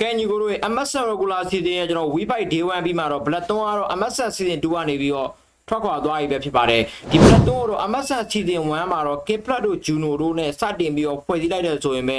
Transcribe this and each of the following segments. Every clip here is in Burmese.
ကဲညီကိုတို့ရဲ့ MSN regular season ရဲ့ကျွန်တော် Wi-Fi day 1ပြီးမှတော့ Blood 3ကတော့ MSN season 2ကနေပြီးတော့ထွက်ခွာသွားပြီပဲဖြစ်ပါတယ်ဒီ Blood 3ကိုတော့ MSN season 1မှာတော့ K-Plat တို့ Juno တို့နဲ့စတင်ပြီးတော့ဖွဲ့စည်းလိုက်တဲ့ဆိုရင်ပဲ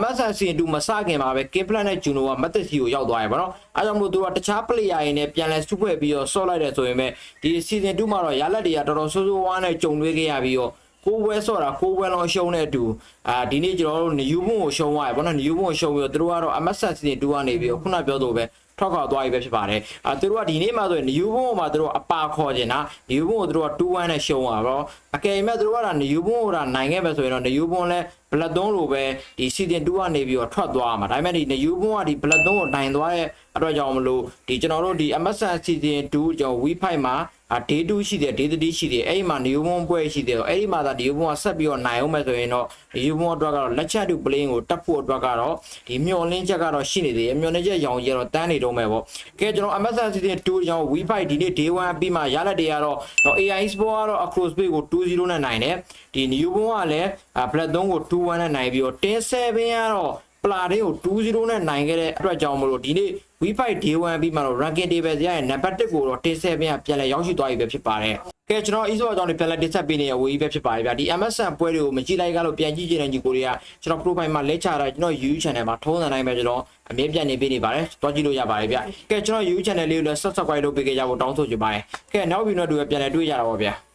MSN season 2မစခင်မှာပဲ K-Plat နဲ့ Juno ကမတ်သက်စီကိုရောက်သွားပြီပေါ့နော်အဲကြောင့်မလို့သူကတခြား player တွေနဲ့ပြန်လဲစုဖွဲ့ပြီးတော့ဆော့လိုက်တဲ့ဆိုရင်ပဲဒီ season 2မှာတော့ရလက်တွေကတော်တော်ဆိုးဆိုးဝါးနဲ့ကြုံတွေ့ခဲ့ရပြီးတော့ ကိုယ်ဝဲဆော့တာကိုယ်ဝဲလုံးရှုံးတဲ့အတူအာဒီနေ့ကျွန်တော်တို့ new boom ကိုရှုံးသွားပြီဗောနော် new boom ကိုရှုံးပြီးတော့သူတို့ကတော့ MSN season 2ကနေပြီးတော့ခုနပြောသလိုပဲထွက်ခွာသွားပြီပဲဖြစ်ပါတယ်အာသူတို့ကဒီနေ့မှဆိုရင် new boom မှာသူတို့အပါခေါ်နေတာ new boom ကိုသူတို့က2-1နဲ့ရှုံးသွားတော့အကယ်၍သူတို့က new boom ကိုဒါနိုင်ခဲ့ပဲဆိုရင်တော့ new boom လဲဘလက်သုံးလိုပဲဒီ season 2ကနေပြီးတော့ထွက်သွားမှာဒါပေမဲ့ဒီ new boom ကဒီဘလက်သုံးကိုနိုင်သွားတဲ့အတွက်ကြောင့်မလို့ဒီကျွန်တော်တို့ဒီ MSN season 2ကျွန်တော် Wi-Fi မှာ အာ day 2ရှိတယ် day 3ရှိတယ်အဲ့ဒီမှာ new boom ပွဲရှိတယ်အဲ့ဒီမှာဒါ new boom ကဆက်ပြီးတော့နိုင်အောင်မယ်ဆိုရင်တော့ new boom အတွက်ကတော့လက်ချက်တူ plane ကိုတက်ဖို့အတွက်ကတော့ဒီမျောလင်းချက်ကတော့ရှိနေသေးတယ်မျောလင်းချက်ရောင်ကြီးကတော့တန်းနေတော့မယ်ပေါ့ကဲကျွန်တော် MSN season 2ကျွန်တော် Wi-Fi ဒီနေ့ day 1ပြီးမှရလက်တွေကတော့တော့ AI Sport ကတော့ across space ကို2-0နဲ့နိုင်တယ်ဒီ new boom ကလည်း black 3ကို2-1နဲ့နိုင်ပြီးတော့10-7ကတော့ ပလာတင်းကို2-0နဲ့နိုင်ခဲ့တဲ့အတွက်ကြောင့်မလို့ဒီနေ့ Wi-Fi day 1ပြီးမှတော့ ranking table ရရဲ့ number 1ကိုတော့10-7ကပြန်လဲရောက်ရှိသွားပြီပဲဖြစ်ပါတယ်ကဲကျွန်တော် e-sport အကြောင်းတွေပြန်လဲတင်ဆက်ပေးနေရဝေးကြီးပဲဖြစ်ပါတယ်ဗျာဒီ MSN ပွဲတွေကိုမကြည့်လိုက်ကြလို့ပြန်ကြည့်ကြတဲ့ညီကိုတွေကကျွန်တော် profile မှာလက်ချတာကျွန်တော် YouTube channel မှာထုံးစံတိုင်းပဲကျွန်တော်အမြဲပြန်နေပေးနေပါတယ်တွားကြည့်လို့ရပါတယ်ဗျာကဲကျွန်တော် YouTube channel လေးကိုလည်း subscribe လုပ်ပေးကြဖို့တောင်းဆိုချင်ပါတယ်ကဲနောက်ဗီဒီယိုတွေပြန်လဲတွေ့ကြတာပါဗျာ